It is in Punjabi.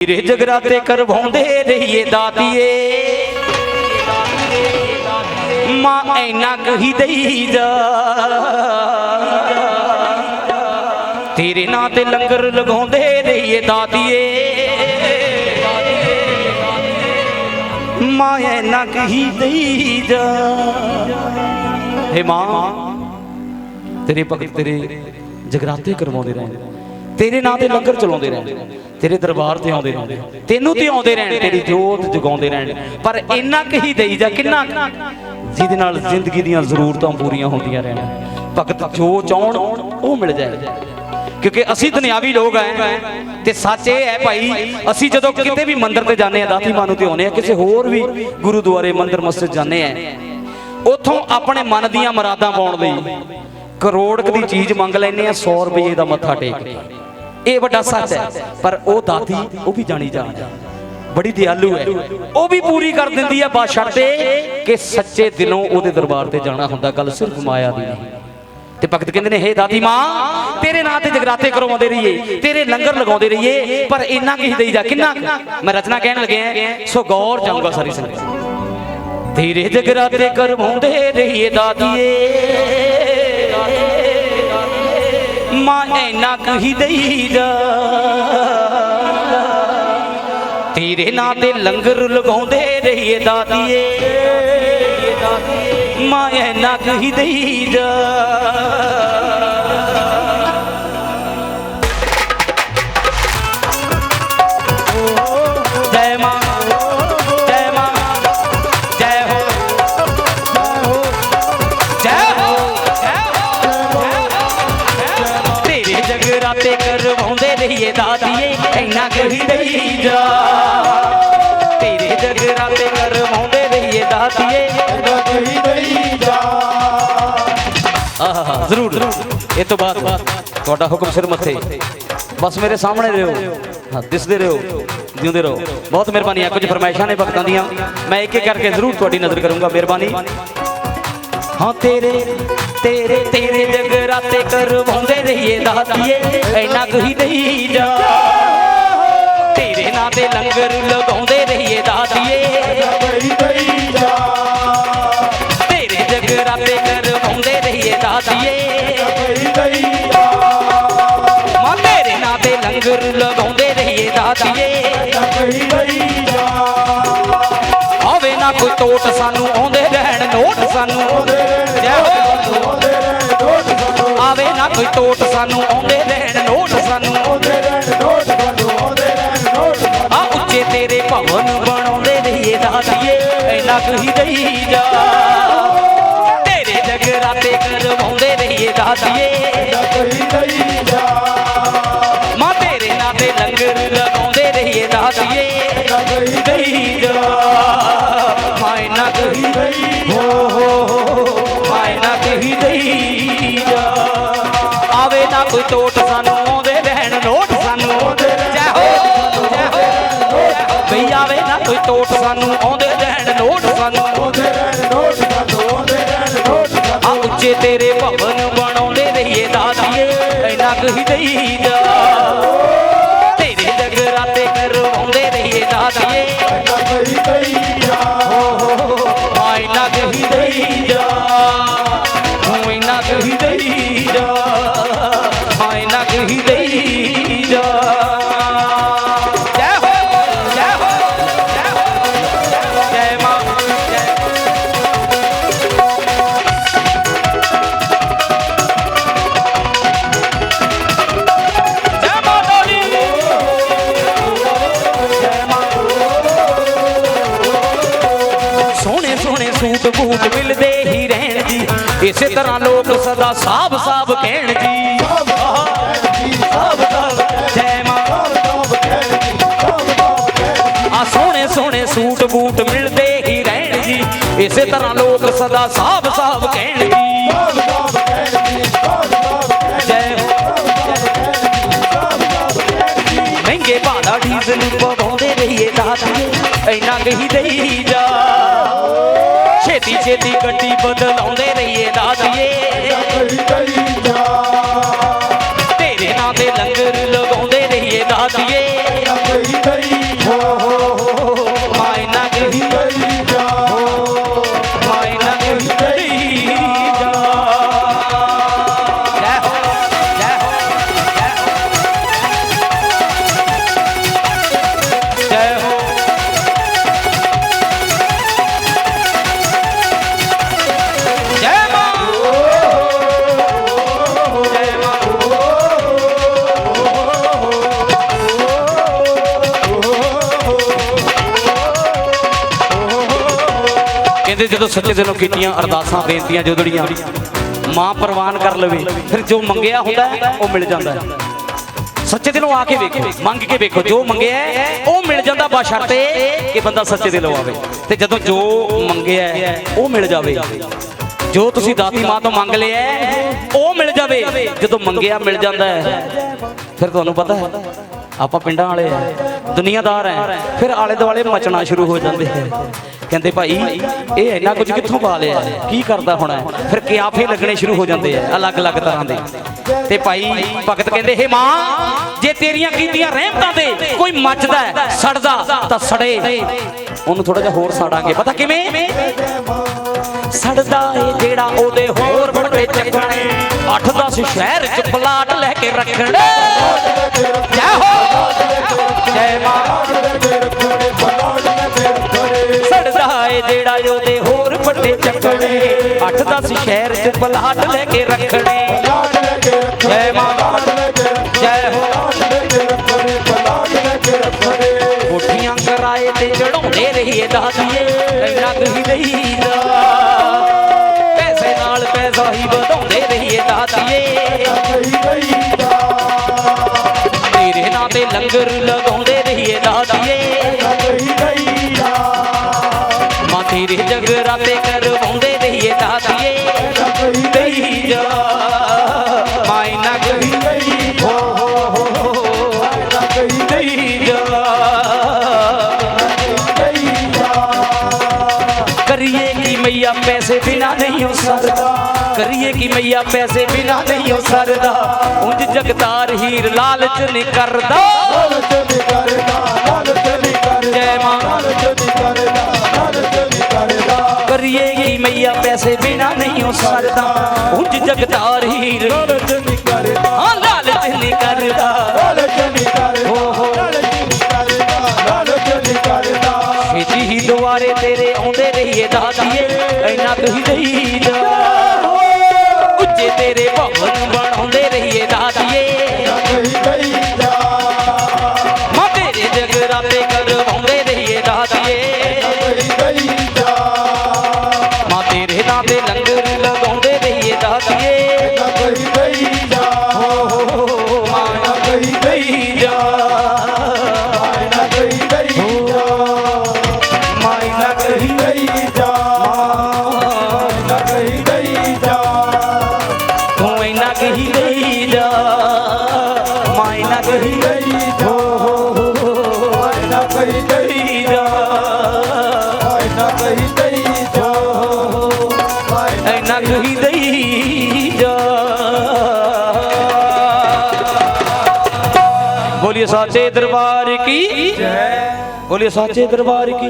ਤੇਰੇ ਜਗਰਾਤੇ ਕਰਵਾਉਂਦੇ ਰਹੀਏ ਦਾਤੀਏ। ਮਾਂ ਐਨਾ ਕਹੀ ਦਈ ਜਾ। ਤੇਰੇ ਨਾਂ ਤੇ ਲੰਗਰ ਲਗਾਉਂਦੇ ਰਹੀਏ ਦਾਤੀਏ। ਮਾਂ ਐਨਾ ਕਹੀ ਦਈ ਜਾ। ਹੇ ਮਾਂ, ਤੇਰੇ ਭਗਤ ਤੇਰੇ ਜਗਰਾਤੇ ਕਰਵਾਉਂਦੇ ਰਹਿਣ ਤੇਰੇ ਨਾਂ ਤੇ ਲੰਗਰ ਚਲਾਉਂਦੇ ਰਹਿਣ, ਤੇਰੇ ਦਰਬਾਰ ਤੇ ਆਉਂਦੇ ਰਹਿਣ, ਤੈਨੂੰ ਤੇ ਆਉਂਦੇ ਰਹਿਣ, ਤੇਰੀ ਜੋਤ ਜਗਾਉਂਦੇ ਰਹਿਣ। ਪਰ ਇੰਨਾ ਕਹੀ ਦੇਈ ਜਾ ਕਿੰਨਾ ਕੁ? ਜਿਹਦੇ ਨਾਲ ਜ਼ਿੰਦਗੀ ਦੀਆਂ ਜ਼ਰੂਰਤਾਂ ਪੂਰੀਆਂ ਹੁੰਦੀਆਂ ਰਹਿਣ। ਭਗਤ ਜੋ ਚਾਹਣ, ਉਹ ਮਿਲ ਜਾਏ। ਕਿਉਂਕਿ ਅਸੀਂ ਦੁਨਿਆਵੀ ਲੋਕ ਐ ਤੇ ਸੱਚ ਇਹ ਹੈ ਭਾਈ, ਅਸੀਂ ਜਦੋਂ ਕਿਤੇ ਵੀ ਮੰਦਿਰ ਤੇ ਜਾਂਦੇ ਆ, ਦਾਤੀ ਮਾਨੂ ਤੇ ਆਉਂਦੇ ਆ, ਕਿਸੇ ਹੋਰ ਵੀ ਗੁਰਦੁਆਰੇ ਮੰਦਿਰ ਮਸਜਿਦ ਜਾਂਦੇ ਆ, ਉਥੋਂ ਆਪਣੇ ਮਨ ਦੀਆਂ ਮੁਰਾਦਾਂ ਪਾਉਣ ਲਈ ਕਰੋੜ ਦੀ ਚੀਜ਼ ਮੰਗ ਲੈਨੇ ਆ 100 ਰੁਪਏ ਦਾ ਮੱਥਾ ਟੇਕ ਕੇ। ਇਹ ਵੱਡਾ ਸੱਚ ਹੈ। ਪਰ ਉਹ ਦਾਤੀ ਉਹ ਵੀ ਜਾਣੀ ਜਾਣ। ਬੜੀ ਦਿਆਲੂ ਹੈ। ਉਹ ਵੀ ਪੂਰੀ ਕਰ ਦਿੰਦੀ ਹੈ ਬਾਸ਼ਰਤੇ ਕਿ ਸੱਚੇ ਦਿਲੋਂ ਉਹਦੇ ਦਰਬਾਰ ਤੇ ਜਾਣਾ ਹੁੰਦਾ ਗੱਲ ਸਿਰਫ ਮਾਇਆ ਦੀ ਨਹੀਂ। ਤੇ ਭਗਤ ਕਹਿੰਦੇ ਨੇ ਹੇ ਦਾਦੀ ਮਾਂ ਤੇਰੇ ਨਾਂ ਤੇ ਜਗਰਾਤੇ ਕਰਵਾਉਂਦੇ ਰਹੀਏ। ਤੇਰੇ ਲੰਗਰ ਲਗਾਉਂਦੇ ਰਹੀਏ। ਪਰ ਇੰਨਾ ਕੀ ਦੇਈ ਜਾ ਕਿੰਨਾ? ਮੈਂ ਰਚਨਾ ਕਹਿਣ ਲੱਗਿਆ ਸੋ ਗੌਰ ਜਾਊਗਾ ਸਾਰੀ ਸੰਗਤ। ਤੇਰੇ ਜਗਰਾਤੇ ਕਰਵਾਉਂਦੇ ਰਹੀਏ ਦਾਦੀਏ ਮਾਂ ਐਨਾ ਕਹੀ ਦਈ ਜਾ ਤੇਰੇ ਨਾਂ ਤੇ ਲੰਗਰ ਲਗਾਉਂਦੇ ਰਹੀਏ ਦਾਦੀਏ। ਮਾਂ ਐਨਾ ਕਹੀ ਦਈ ਜਗਰਾਤੇ ਕਰਵਾਉਂਦੇ ਰਹੀਏ ਦਾਦੀਏ ਐਨਾ ਕਹੀ ਦਈ ਜਾ। ਤੇਰੇ ਜਗਰਾਤੇ ਕਰਵਾਉਂਦੇ ਰਹੀਏ ਦਾਦੀਏ ਆਹਾ, ਜ਼ਰੂਰ। ਇਹ ਤੋਂ ਬਾਅਦ ਤੁਹਾਡਾ ਹੁਕਮ ਸਿਰ ਮੱਥੇ। ਬਸ ਮੇਰੇ ਸਾਹਮਣੇ ਰਹੋ। ਹਾਂ, ਦਿਸਦੇ ਰਹੋ, ਜਿਉਂਦੇ ਰਹੋ। ਬਹੁਤ ਮਿਹਰਬਾਨੀ ਆ, ਕੁਝ ਫਰਮਾਇਸ਼ਾਂ ਨੇ ਭਗਤਾਂ ਦੀਆਂ। ਮੈਂ ਇੱਕ ਇੱਕ ਕਰਕੇ ਜ਼ਰੂਰ ਤੁਹਾਡੀ ਨਜ਼ਰ ਕਰੂੰਗਾ, ਮਿਹਰਬਾਨੀ। ਹਾਂ, ਤੇਰੇ ਤੇਰੇ ਤੇਰੇ ਜਗਰਾਤੇ ਕਰਵਾਉਂਦੇ ਰਹੀਏ ਦਾਤੀਏ ਐਨਾ ਕਹੀ ਨਹੀਂ ਜਾ। ਤੇਰੇ ਨਾਂ ਤੇ ਲੰਗਰ ਲਗਾਉਂਦੇ ਰਹੀਏ ਦਾਤੀਏ ਤੇਰੇ ਜਗਰਾਤੇ ਕਰਵਾਉਂਦੇ ਰਹੀਏ ਦਾਤੀਏ ਮਾਂ, ਤੇਰੇ ਨਾਂ ਤੇ ਲੰਗਰ ਲਗਾਉਂਦੇ ਰਹੀਏ ਦਾਤੀਏ ਆਵੇ ਨਾ ਕੋਈ ਟੋਟ ਸਾਨੂੰ ਆਉਂਦੇ ਰਹਿਣ, ਨੋਟ ਸਾਨੂੰ ਕੋਈ ਟੋਟ ਸਾਨੂੰ ਆਉਂਦੇ ਰਹਿਣ, ਨੋਟ ਸਾਨੂੰ ਆ ਉੱਚੇ ਤੇਰੇ ਭਵਨ ਬਣਾਉਂਦੇ ਰਹੀਏ ਦਾਦੀਏ ਐਨਾ ਕਹੀ ਦਈ ਜਾ। ਤੇਰੇ ਜਗਰਾਤੇ ਕਰਵਾਉਂਦੇ ਰਹੀਏ ਦਾਦੀਏ ਮਾਂ ਤੇਰੇ ਭਵਨ ਬਣਾਉਂਦੇ ਰਹੀਏ ਦਾਦੀਏ ਐਨਾ ਕਹੀ ਦਈ ਜਾ ਇਸੇ ਤਰ੍ਹਾਂ ਲੋਕ ਸਦਾ ਸਾਬ ਸਾਬ ਕਹਿਣ ਜੀ। ਆ ਸੋਹਣੇ ਸੋਹਣੇ ਸੂਟ ਬੂਟ ਮਿਲਦੇ ਹੀ ਰਹਿਣ ਜੀ। ਇਸੇ ਤਰ੍ਹਾਂ ਲੋਕ ਸਦਾ ਸਾਬ ਸਾਬ ਕਹਿਣ ਜੀ। ਮਹਿੰਗੇ ਭਾੜਾ ਡੀਜ਼ਲ ਪਵਾਉਂਦੇ ਰਹੀਏ ਦਾਤੀਏ ਐਨਾ ਕਹੀ ਦਈ ਜਾ। ਛੇਤੀ ਛੇਤੀ ਗੱਡੀ ਬਦਲਾਉਂਦੇ ਤੇਰੇ ਕਹਿੰਦੇ ਜਦੋਂ ਸੱਚੇ ਦਿਲੋਂ ਕੀਤੀਆਂ ਅਰਦਾਸਾਂ, ਬੇਨਤੀਆਂ ਜੋਦੜੀਆਂ ਮਾਂ ਪ੍ਰਵਾਨ ਕਰ ਲਵੇ, ਫਿਰ ਜੋ ਮੰਗਿਆ ਹੁੰਦਾ ਉਹ ਮਿਲ ਜਾਂਦਾ ਹੈ। ਸੱਚੇ ਦਿਲੋਂ ਆ ਕੇ ਵੇਖੋ, ਮੰਗ ਕੇ ਵੇਖੋ, ਜੋ ਮੰਗਿਆ ਉਹ ਮਿਲ ਜਾਂਦਾ ਬਸ਼ਰਤੇ ਕਿ ਬੰਦਾ ਸੱਚੇ ਦਿਲੋਂ ਆਵੇ। ਤੇ ਜਦੋਂ ਜੋ ਮੰਗਿਆ ਉਹ ਮਿਲ ਜਾਵੇ। ਜੋ ਤੁਸੀਂ ਦਾਤੀ ਮਾਂ ਤੋਂ ਮੰਗ ਲਿਆ ਉਹ ਮਿਲ ਜਾਵੇ। ਜਦੋਂ ਮੰਗਿਆ ਮਿਲ ਜਾਂਦਾ ਹੈ, ਫਿਰ ਤੁਹਾਨੂੰ ਪਤਾ ਹੈ ਆਪਾਂ ਪਿੰਡਾਂ ਵਾਲੇ ਆ, ਦੁਨੀਆਦਾਰ ਆ, ਫਿਰ ਆਲੇ ਦੁਆਲੇ ਮਚਣਾ ਸ਼ੁਰੂ ਹੋ ਜਾਂਦੇ ਹੈ ਕਹਿੰਦੇ ਭਾਈ, ਇਹ ਇੰਨਾ ਕੁਝ ਕਿੱਥੋਂ ਪਾ ਲਿਆ? ਕੀ ਕਰਦਾ ਹੋਣਾ? ਫਿਰ ਕਿਆਫੇ ਲੱਗਣੇ ਸ਼ੁਰੂ ਹੋ ਜਾਂਦੇ ਆ ਅਲੱਗ-ਅਲੱਗ ਤਰ੍ਹਾਂ ਦੇ। ਤੇ ਭਾਈ ਭਗਤ ਕਹਿੰਦੇ, ਹੇ ਮਾਂ, ਜੇ ਤੇਰੀਆਂ ਕੀਤੀਆਂ ਰਹਿਮਤਾਂ ਦੇ ਕੋਈ ਮੱਚਦਾ ਸੜਦਾ, ਤਾਂ ਸੜੇ। ਉਹਨੂੰ ਥੋੜਾ ਜਿਹਾ ਹੋਰ ਸਾੜਾਂਗੇ। ਪਤਾ ਕਿਵੇਂ? ਸੜਦਾ ਏ ਜਿਹੜਾ ਉਹਦੇ ਹੋਰ ਵੱਡੇ ਚੱਕਣੇ। 8-10 ਸ਼ਹਿਰ ਚ ਪਲਾਟ ਲੈ ਕੇ ਰੱਖਣੇ। ਜੈ ਹੋ! ਜਿਹੜਾ ਉਹਦੇ ਹੋਰ ਵੱਡੇ ਚੱਕਣੇ। 8-10 ਸ਼ਹਿਰ ਚ ਪਲਾਟ ਲੈ ਕੇ ਰੱਖਣੇ। ਜੈ ਮਾਂ ਜੈ ਹੋ। ਕੋਠੀਆਂ ਕਰਾਏ ਤੇ ਚੜਾਉਂਦੇ ਰਹੀਏ ਦਾਦੀਏ। ਇੰਨਾ ਕੁ ਹੀ ਪੈਸੇ ਨਾਲ ਪੈਸਾ ਹੀ ਵਧਾਉਂਦੇ ਰਹੀਏ ਦਾਦੀਏ। ਤੇਰੇ ਨਾਂ ਤੇ ਲੰਗਰ ਪੈਸੇ ਬਿਨਾ ਨਹੀਂ ਹੋ ਸਰਦਾ ਕਰੀਏ ਕੀ ਮਈਆ ਪੈਸੇ ਬਿਨਾ ਨਹੀਂ ਹੋ ਸਰਦਾ ਉਂਝ ਜਗਤਾਰ ਹੀਰ ਲਾਲਚ ਨਹੀਂ ਕਰਦਾ। ਜੈ ਮਾਂ। ਕਰੀਏ ਕੀ ਮਈਆ ਪੈਸੇ ਬਿਨਾ ਨਹੀਂ ਹੋ ਸਰਦਾ ਉਂਝ ਜਗਤਾਰ ਹੀਰ ਹਾਂ ਇੰਨਾ ਸਾਚੇ ਦਰਬਾਰ ਕੀ? ਜੈ। ਬੋਲੀਏ ਸਾਚੇ ਦਰਬਾਰ ਕੀ?